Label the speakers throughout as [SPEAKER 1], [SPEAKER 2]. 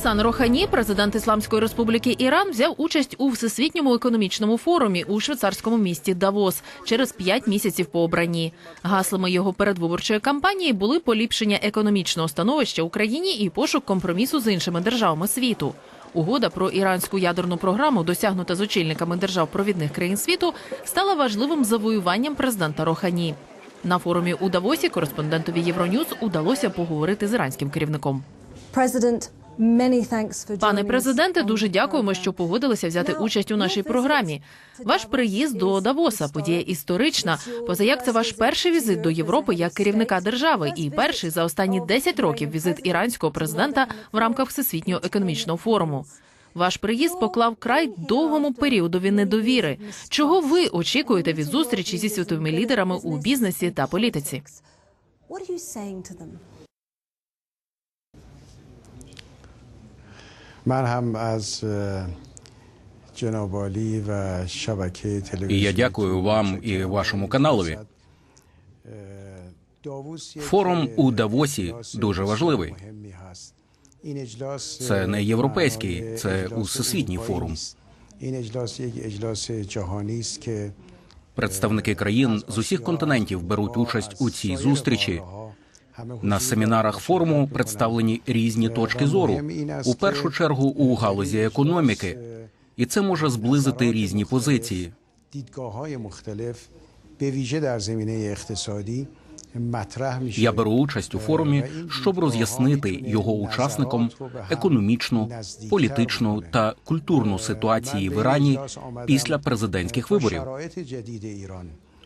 [SPEAKER 1] Хасан Рохані, президент Ісламської Республіки Іран, взяв участь у всесвітньому економічному форумі у швейцарському місті Давос через п'ять місяців по обранні. Гаслами його передвиборчої кампанії були поліпшення економічного становища Україні і пошук компромісу з іншими державами світу. Угода про іранську ядерну програму, досягнута з очільниками держав провідних країн світу, стала важливим завоюванням президента Рохані. На форумі у Давосі кореспондентові Євроньюз удалося поговорити з іранським керівником.
[SPEAKER 2] For
[SPEAKER 1] Пане президенте, дуже дякуємо, що погодилися взяти участь у нашій програмі. Ваш приїзд до Давоса подія історична. Позаяк це ваш перший візит до Європи як керівника держави і перший за останні 10 років візит іранського президента в рамках всесвітнього економічного форуму. Ваш приїзд поклав край довгому періодові недовіри. Чого ви очікуєте від зустрічі зі світовими лідерами у бізнесі та політиці?
[SPEAKER 3] І я дякую вам і вашому каналові. Форум у Давосі дуже важливий.
[SPEAKER 4] Це не європейський, це
[SPEAKER 3] усесвітній форум.
[SPEAKER 4] Представники
[SPEAKER 3] Представники країн з усіх континентів беруть участь у цій зустрічі. На семінарах форуму представлені різні точки зору у першу чергу у галузі економіки, і це може зблизити різні позиції. Я беру участь у форумі, щоб роз'яснити його учасникам економічну, політичну та культурну ситуацію в Ірані після президентських виборів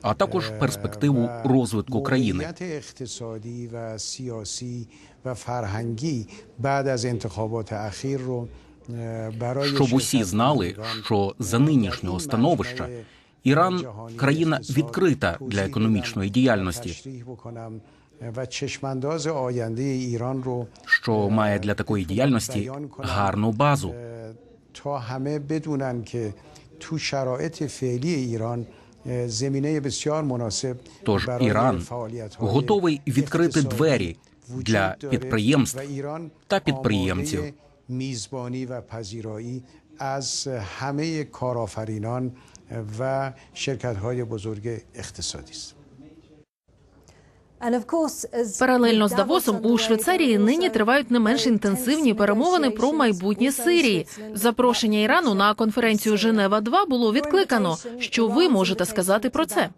[SPEAKER 3] а також перспективу розвитку країни.
[SPEAKER 4] موقعیت اقتصادی و سیاسی و فرهنگی بعد از انتخابات اخیر رو اه، برای
[SPEAKER 3] щоб усі
[SPEAKER 4] شرکت
[SPEAKER 3] знали,
[SPEAKER 4] ایران
[SPEAKER 3] що за нинішнього становища Іран країна відкрита для економічної діяльності,
[SPEAKER 4] تشریح بکنم و چشمانداز آینده ایران رو
[SPEAKER 3] що має для такої діяльності гарну базу.
[SPEAKER 4] اه، تا همه بدونن که تو شرایط فعلی ایران اه، زمینه بسیار مناسب
[SPEAKER 3] Тож
[SPEAKER 4] برای
[SPEAKER 3] Іран
[SPEAKER 4] فعالیت‌های
[SPEAKER 3] готовий відкрити
[SPEAKER 4] اقتصادی
[SPEAKER 3] двері
[SPEAKER 4] وجود
[SPEAKER 3] для
[SPEAKER 4] داره
[SPEAKER 3] підприємств
[SPEAKER 4] و ایران
[SPEAKER 3] та підприємців.
[SPEAKER 4] آماده میزبانی و پذیرایی از همه کارآفرینان و شرکت های بزرگ اقتصادی است.
[SPEAKER 1] Паралельно з Давосом у Швейцарії нині тривають не менш інтенсивні перемовини про майбутнє Сирії. Запрошення Ірану на конференцію Женева 2 було відкликано. Що ви можете сказати про це?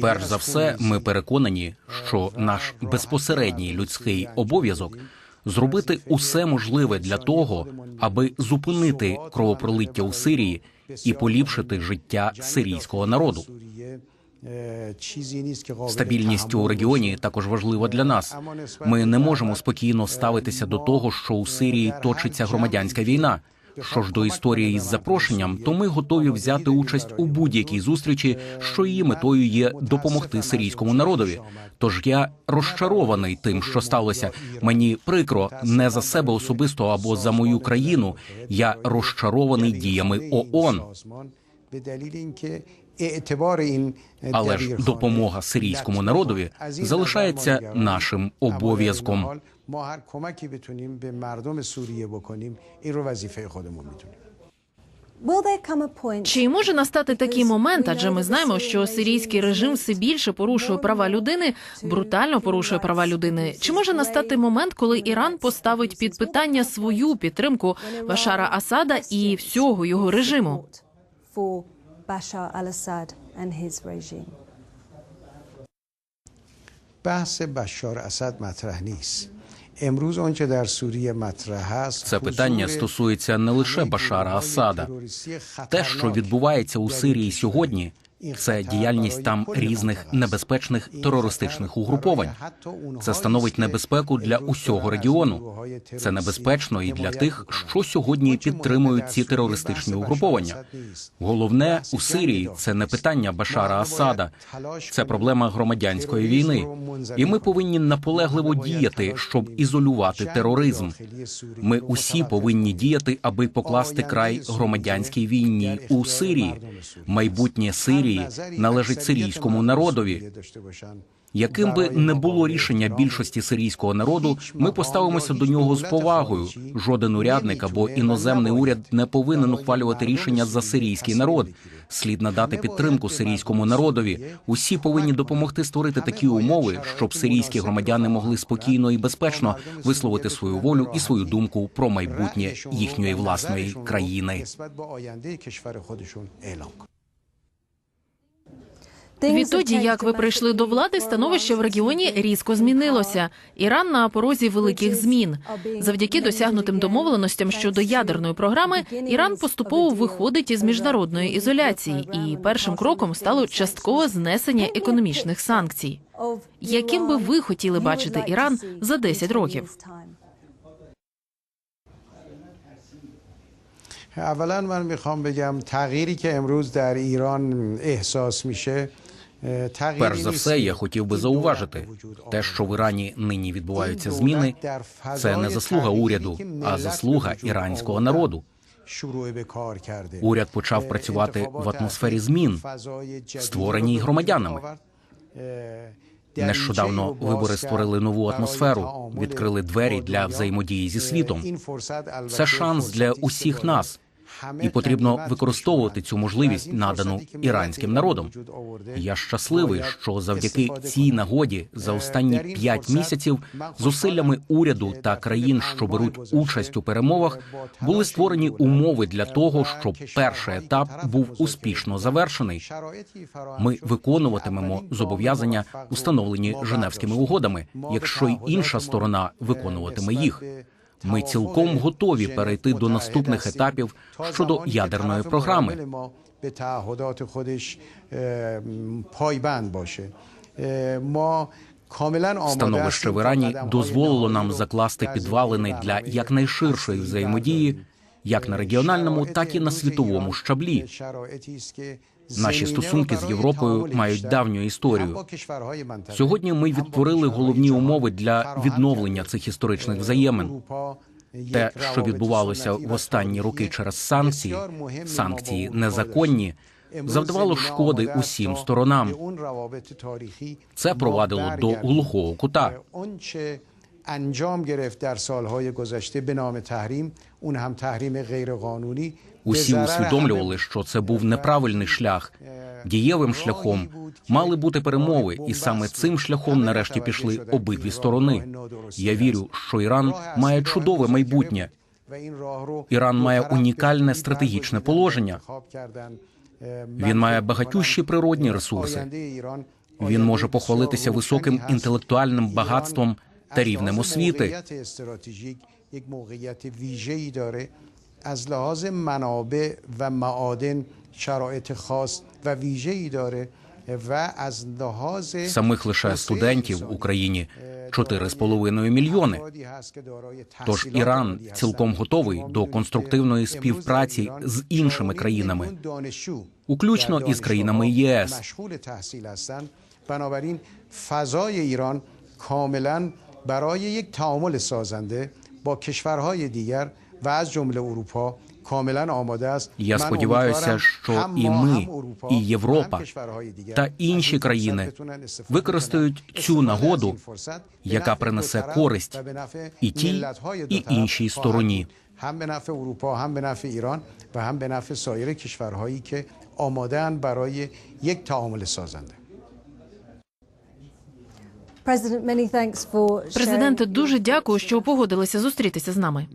[SPEAKER 3] Перш за все, ми переконані, що наш безпосередній людський обов'язок зробити усе можливе для того, аби зупинити кровопролиття у Сирії і поліпшити життя сирійського народу. Стабільність у регіоні також важлива для нас. Ми не можемо спокійно ставитися до того, що у Сирії точиться громадянська війна. Що ж до історії із запрошенням, то ми готові взяти участь у будь-якій зустрічі, що її метою є допомогти сирійському народові. Тож я розчарований тим, що сталося. Мені прикро не за себе особисто або за мою країну. Я розчарований діями ООН. Але ж допомога сирійському народові залишається нашим обов'язком.
[SPEAKER 4] حال ما هر کمکی بتونیم به مردم سوریه بکنیم این رو وظیفه خودمون میدونیم
[SPEAKER 2] Will there come a point
[SPEAKER 1] Чи може настати такий момент? Адже ми знаємо, що сирійський режим все більше порушує права людини, брутально порушує права людини. Чи може настати момент, коли Іран поставить під питання свою підтримку Башара Асада і всього його режиму?
[SPEAKER 2] for Bashar al-Assad
[SPEAKER 3] Це питання стосується не лише Башара Асада. Те, що відбувається у Сирії сьогодні, це діяльність там різних небезпечних терористичних угруповань. Це становить небезпеку для усього регіону. Це небезпечно і для тих, що сьогодні підтримують ці терористичні угруповання. Головне у Сирії це не питання Башара Асада, це проблема громадянської війни. І ми повинні наполегливо діяти, щоб ізолювати тероризм. Ми усі повинні діяти, аби покласти край громадянській війні у Сирії. Майбутнє Сирії належить сирійському народові. Яким би не було рішення більшості сирійського народу, ми поставимося до нього з повагою. Жоден урядник або іноземний уряд не повинен ухвалювати рішення за сирійський народ. Слід надати підтримку сирійському народові. Усі повинні допомогти створити такі умови, щоб сирійські громадяни могли спокійно і безпечно висловити свою волю і свою думку про майбутнє їхньої власної країни.
[SPEAKER 1] Відтоді, як ви прийшли до влади, становище в регіоні різко змінилося. Іран на порозі великих змін. Завдяки досягнутим домовленостям щодо ядерної програми, Іран поступово виходить із міжнародної ізоляції, і першим кроком стало часткове знесення економічних санкцій. Яким би ви хотіли бачити Іран за 10 років?
[SPEAKER 4] اولا من میخوام بگم تغییری که امروز در ایران احساس میشه اه، تغییری
[SPEAKER 3] Перш за все, я хотів би зауважити те, що в Ірані нині відбуваються зміни. це не заслуга уряду, а заслуга іранського народу. Уряд почав працювати в атмосфері змін, створеній громадянами. Нещодавно вибори створили нову атмосферу, відкрили двері для взаємодії зі світом. Це шанс для усіх нас і потрібно використовувати цю можливість, надану іранським народом. Я щасливий, що завдяки цій нагоді за останні п'ять місяців зусиллями уряду та країн, що беруть участь у перемовах, були створені умови для того, щоб перший етап був успішно завершений. Ми виконуватимемо зобов'язання, установлені Женевськими угодами, якщо й інша сторона виконуватиме їх. Ми цілком готові перейти до наступних етапів щодо ядерної програми. Становище в Ірані дозволило нам закласти підвалини для якнайширшої взаємодії, як на регіональному, так і на світовому щаблі. Наші стосунки з Європою мають давню історію. Сьогодні ми відтворили головні умови для відновлення цих історичних взаємин. Те, що відбувалося в останні роки через санкції, санкції незаконні, завдавало шкоди усім сторонам. Це провадило до глухого кута.
[SPEAKER 4] انجام گرفت در سالهای گذشته به نام تحریم اون هم تحریم غیرقانونی
[SPEAKER 3] Усі усвідомлювали, що це був неправильний шлях. Дієвим шляхом мали бути перемови, і саме цим шляхом нарешті пішли обидві сторони. Я вірю, що Іран має чудове майбутнє. Іран має унікальне стратегічне положення. Він має багатющі природні ресурси. Він може похвалитися високим інтелектуальним багатством та рівнем освіти.
[SPEAKER 4] یک موقعیت ویژه‌ای داره از لحاظ منابع و معادن شرایط خاص و ویژه‌ای داره و از لحاظ
[SPEAKER 3] Самих лише студентів в Україні 4,5 мільйони. Тож Іран цілком готовий до конструктивної співпраці з іншими країнами, включно із країнами ЄС.
[SPEAKER 4] مشغول تحصیل هستند بنابراین فضای ایران کاملا برای یک تعامل سازنده با کشورهای دیگر و از جمله اروپا کاملا آماده است
[SPEAKER 3] Я
[SPEAKER 4] من
[SPEAKER 3] сподіваюся,
[SPEAKER 4] امیدوارم
[SPEAKER 3] що
[SPEAKER 4] هم
[SPEAKER 3] і
[SPEAKER 4] ما،
[SPEAKER 3] ми,
[SPEAKER 4] هم اروپا،
[SPEAKER 3] і
[SPEAKER 4] هم
[SPEAKER 3] Європа
[SPEAKER 4] کشورهای دیگر
[SPEAKER 3] та
[SPEAKER 4] از
[SPEAKER 3] інші
[SPEAKER 4] این فرصت
[SPEAKER 3] країни
[SPEAKER 4] بتونن استفاده
[SPEAKER 3] використають
[SPEAKER 4] کنند.
[SPEAKER 3] цю
[SPEAKER 4] استفاده
[SPEAKER 3] нагоду,
[SPEAKER 4] از این فرصت به
[SPEAKER 3] яка
[SPEAKER 4] نفع
[SPEAKER 3] принесе
[SPEAKER 4] دو طرف
[SPEAKER 3] користь
[SPEAKER 4] و به نفع
[SPEAKER 3] і тій,
[SPEAKER 4] ملت‌های دو
[SPEAKER 3] і
[SPEAKER 4] طرف
[SPEAKER 3] іншій
[SPEAKER 4] خواهد
[SPEAKER 3] стороні.
[SPEAKER 4] بود. هم به نفع اروپا هم به نفع ایران و هم به نفع سایر کشورهایی که آماده برای یک تعامل سازنده
[SPEAKER 1] Президенте, дуже дякую, що погодилися зустрітися з нами.